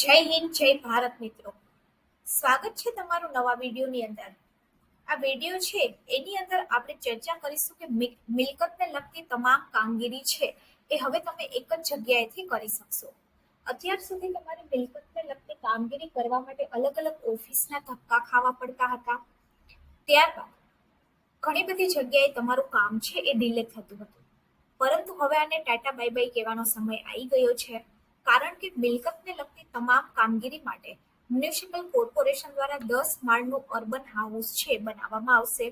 જય હિન્દ, જય ભારત મિત્રો. સ્વાગત છે તમારું નવા વિડીયોની અંદર. આ વીડિયો છે, એની અંદર આપણે ચર્ચા કરીશું કે મિલકતને લગતી તમામ કામગીરી છે, એ હવે તમે એક જ જગ્યાએથી કરી શકશો. અત્યાર સુધી તમારે મિલકતને લગતી કામગીરી કરવા માટે અલગ અલગ ઓફિસના ધક્કા ખાવા પડતા હતા. ત્યારબાદ, ઘણી બધી જગ્યાએ તમારું કામ છે એ ડિલે થતું હતું. પરંતુ હવે આને ટાટા બાય બાય કહેવાનો સમય આવી ગયો છે. કારણ કે મિલકતને લગતી તમામ કામગીરી માટે મ્યુનિસિપલ કોર્પોરેશન દ્વારા દસ માળનું અર્બન હાઉસ છે બનાવવામાં આવશે.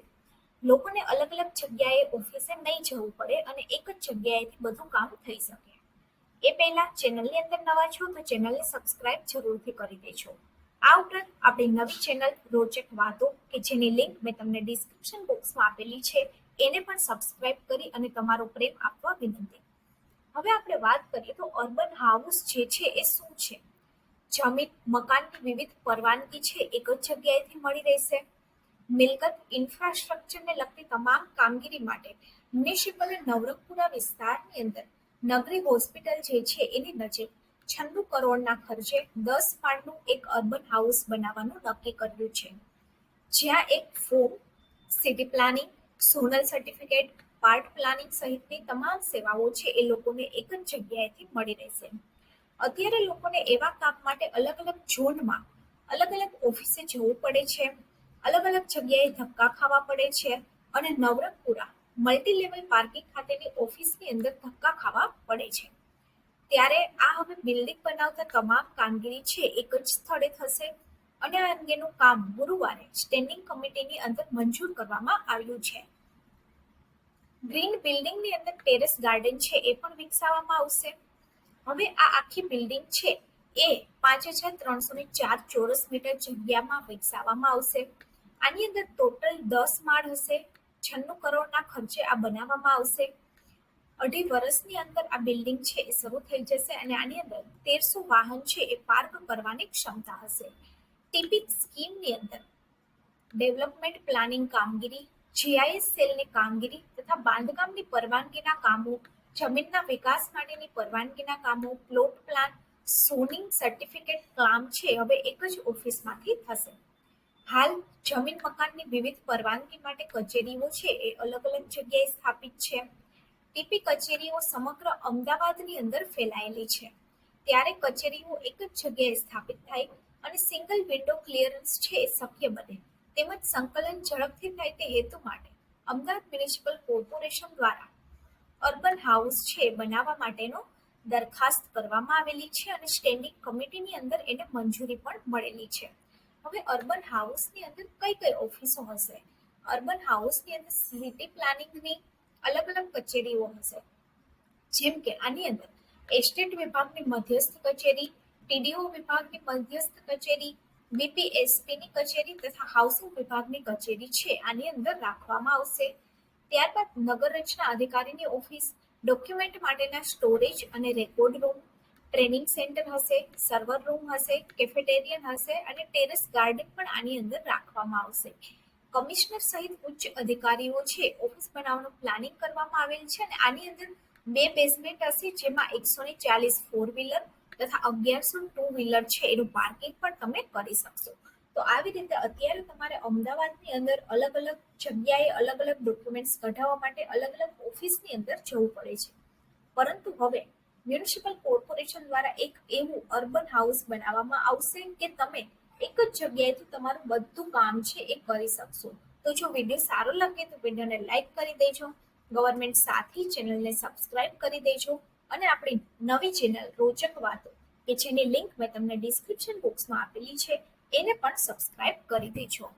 લોકોને અલગ અલગ જગ્યાએ ઓફિસે નહીં જવું પડે અને એક જ જગ્યાએથી બધું કામ થઈ શકે. એ પહેલા ચેનલની અંદર નવા છો તો ચેનલને સબસ્ક્રાઇબ જરૂરથી કરી દેજો. આ ઉપરાંત આપણી નવી ચેનલ રોચક વાતો કે જેની લિંક મેં તમને ડિસ્ક્રિપ્શન બોક્સમાં આપેલી છે, એને પણ સબસ્ક્રાઇબ કરી અને તમારો પ્રેમ આપવા વિનંતી. હવે આપણે વાત કરીએ તો અર્બન હાઉસ જે છે એ શું છે? જમીન, મકાનની વિવિધ પરવાનગી છે, એક જ જગ્યાએથી મળી રહેશે. મિલકત, ઇન્ફ્રાસ્ટ્રક્ચરને લગતી તમામ કામગીરી માટે મ્યુનિસિપલ નવરંગપુરા વિસ્તારની અંદર નગરી હોસ્પિટલ જે છે એની નજીક છન્નું કરોડના ખર્ચે દસ માળનું એક અર્બન હાઉસ બનાવવાનું નક્કી કર્યું છે. જ્યાં એક form, city planning zonal certificate part planning સહિતની તમામ સેવાઓ છે એ લોકોને એક જ જગ્યાએથી મળી રહેશે. અત્યારે લોકોને એવા કામ માટે અલગ અલગ ઝોનમાં અલગ અલગ ઓફિસે જવું પડે છે, અલગ અલગ જગ્યાએ ધક્કા ખાવા પડે છે અને નવરંગપુરા મલ્ટી લેવલ પાર્કિંગ ખાતેની ઓફિસની અંદર ધક્કા ખાવા પડે છે. ત્યારે આ હવે બિલ્ડિંગ બનાવતા તમામ કામગીરી છે એક જ સ્થળે થશે અને આ અંગેનું કામ ગુરુવારે સ્ટેન્ડિંગ કમિટીની અંદર મંજૂર કરવામાં આવ્યું છે. ગ્રીન બિલ્ડિંગની અંદર ટેરેસ ગાર્ડન છે, એ પણ વિકસાવવામાં આવશે. હવે આ આખી બિલ્ડિંગ છે, એ પાંચ હજાર ત્રણસો ને ચાર ચોરસ મીટર જગ્યામાં વિકસાવવામાં આવશે. આની અંદર ટોટલ દસ માળ હશે, છન્નું કરોડના ખર્ચે આ બનાવવામાં આવશે. અઢી વર્ષની અંદર આ બિલ્ડિંગ છે, એ શરૂ થઈ જશે અને આની અંદર તેરસો વાહન છે, એ પાર્ક કરવાની ક્ષમતા હશે. ટીપીક સ્કીમની અંદર ડેવલપમેન્ટ પ્લાનિંગ કામગીરી જીઆઈએસ સેલની કામગીરી તથા બાંધકામની પરવાનગીના કામો, જમીનના વિકાસ માટેની પરવાનગીના કામો પ્લોટ પ્લાન સોનિંગ સર્ટિફિકેટ કામ છે, હવે એક જ ઓફિસમાંથી થશે. હાલ જમીન મકાનની વિવિધ પરવાનગી માટે કચેરીઓ છે, એ અલગ અલગ જગ્યાએ સ્થાપિત છે. ટીપી કચેરીઓ સમગ્ર અમદાવાદની અંદર ફેલાયેલી છે. ત્યારે કચેરીઓ એક જ જગ્યાએ સ્થાપિત થાય અને સિંગલ વિન્ડો ક્લિયરન્સ છે, એ શક્ય બને. તેમજ સંકલન ઝડપથી થાય તે હેતુ માટે અમદાવાદ મ્યુનિસિપલ કોર્પોરેશન દ્વારા અર્બન હાઉસ છે બનાવવા માટેનો દરખાસ્ત કરવામાં આવેલી છે અને સ્ટેન્ડિંગ કમિટીની અંદર એને મંજૂરી પણ મળેલી છે. હવે અર્બન હાઉસની અંદર કઈ કઈ ઓફિસો હશે? અર્બન હાઉસની અંદર સિટી પ્લાનિંગની અલગ અલગ કચેરીઓ હશે. જેમ કે આની અંદર એસ્ટેટ વિભાગની મધ્યસ્થ કચેરી, ટીડીઓ વિભાગની મધ્યસ્થ કચેરી બીપીએસપીની કચેરી તથા હાઉસિંગ વિભાગની કચેરી છે. આની અંદર રાખવામાં આવશે. ત્યારબાદ નગર રચના અધિકારીની ઓફિસ, ડોક્યુમેન્ટ માટેના સ્ટોરેજ અને રેકોર્ડ રૂમ, ટ્રેનિંગ સેન્ટર હશે, સર્વર રૂમ હશે, કેફેટેરિયન હશે અને ટેરેસ ગાર્ડન પણ આની અંદર રાખવામાં આવશે. કમિશનર સહિત ઉચ્ચ અધિકારીઓ છે. ઓફિસ બનાવવાનું પ્લાનિંગ કરવામાં આવેલ છે અને આની અંદર બે બેઝમેન્ટ હશે જેમાં એકસો ને ચાલીસ ફોર વ્હીલર તથા અગિયારસો ટુ વ્હીલર છે, એનું પાર્કિંગ પણ તમે કરી શકશો. તો આવી રીતે અત્યારે તમારે અમદાવાદની અંદર અલગ અલગ જગ્યાએ અલગ અલગ ડોક્યુમેન્ટ્સ કઢાવવા માટે અલગ અલગ ઓફિસની અંદર જવું પડે છે. પરંતુ હવે મ્યુનિસિપલ કોર્પોરેશન દ્વારા એક એવું અર્બન હાઉસ બનાવવામાં આવશે કે તમે એક જ જગ્યાએથી તમારું બધું કામ છે એ કરી શકશો. તો જો વીડિયો સારો લાગે તો વિડીયોને લાઈક કરી દેજો. ગવર્મેન્ટ સાથી ચેનલને સબસ્ક્રાઇબ કરી દેજો. અને આપણી નવી ચેનલ રોચક વાતો, કે જેની લિંક મેં તમને ડિસ્ક્રિપ્શન બોક્સમાં આપેલી છે, એને પણ સબસ્ક્રાઇબ કરી દેજો.